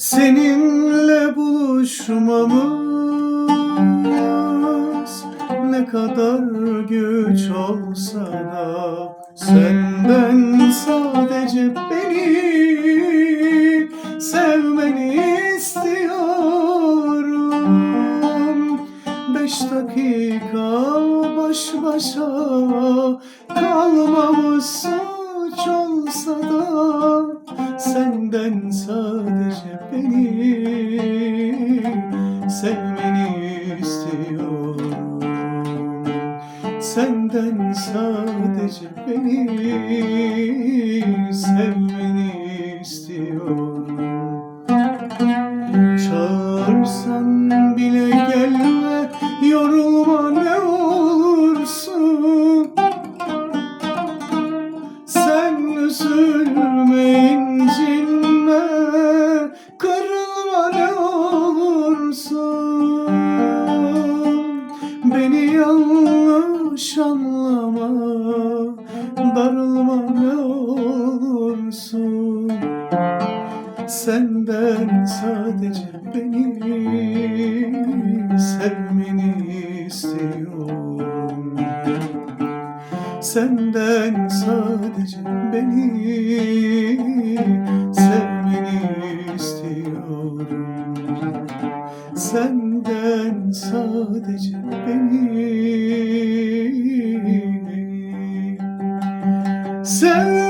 Seninle buluşmamız ne kadar güç olsa da Senden sadece beni sevmeni istiyorum. Beş dakika baş başa kalmamız suç olsa da Sevmeni istiyorum. Senden sadece beni Sevmeni istiyorum. Çağırsan bile gelme Yorulma yanlış anlama Darılma ne olursun. Senden sadece beni sevmeni istiyorum. Senden sadece beni sevmeni istiyorum. Senden sadece beni Sarah.